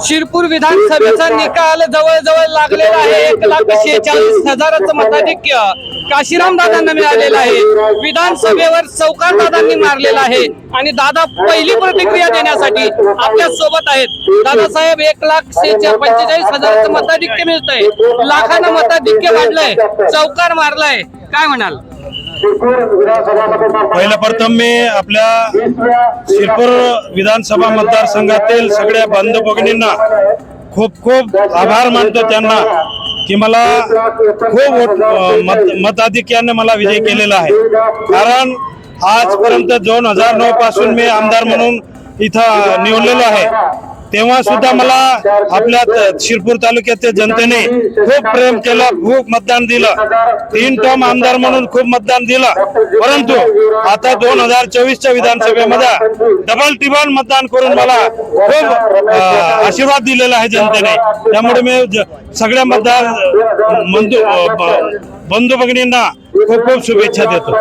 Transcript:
शिरपूर विधानसभेचा निकाल जवळजवळ लागलेला आहे. एक लाख शेहेचाळीस हजाराचं मताधिक्य काशीराम दादांना मिळालेलं आहे. विधानसभेवर चौकार दादांनी मारलेला आहे. आणि दादा पहिली प्रतिक्रिया देण्यासाठी आपल्यासोबत आहेत. दादासाहेब एक लाख शेहेचाळीस पंचेचाळीस हजाराचं मताधिक्य मिळतंय. लाखानं मताधिक्य वाढलंय. चौकार मारलाय. काय म्हणाल? पहिलं प्रथम मी आपल्या शिरपूर विधानसभा मतदारसंघातील सगळ्या बंधू भगिनींना खूप खूप आभार मानतो त्यांना की मला खूप मत मताधिक्याने मला विजय केलेला आहे. कारण आजपर्यंत दोन हजार नऊ पासून मी आमदार म्हणून इथं निवडलेलो आहे. तेव्हा सुद्धा मला आपल्या शिरपूर तालुक्यातील जनतेने खूप प्रेम केलं खूप मतदान दिलं. तीन टर्म आमदार म्हणून खूप मतदान दिलं. परंतु आता दोन हजार चोवीसच्या विधानसभेमध्ये डबल टिबल मतदान करून मला खूप आशीर्वाद दिलेला आहे जनतेने. त्यामुळे मी सगळ्या मतदार बंधू बंधू भगिनींना खूप खूप शुभेच्छा देतो.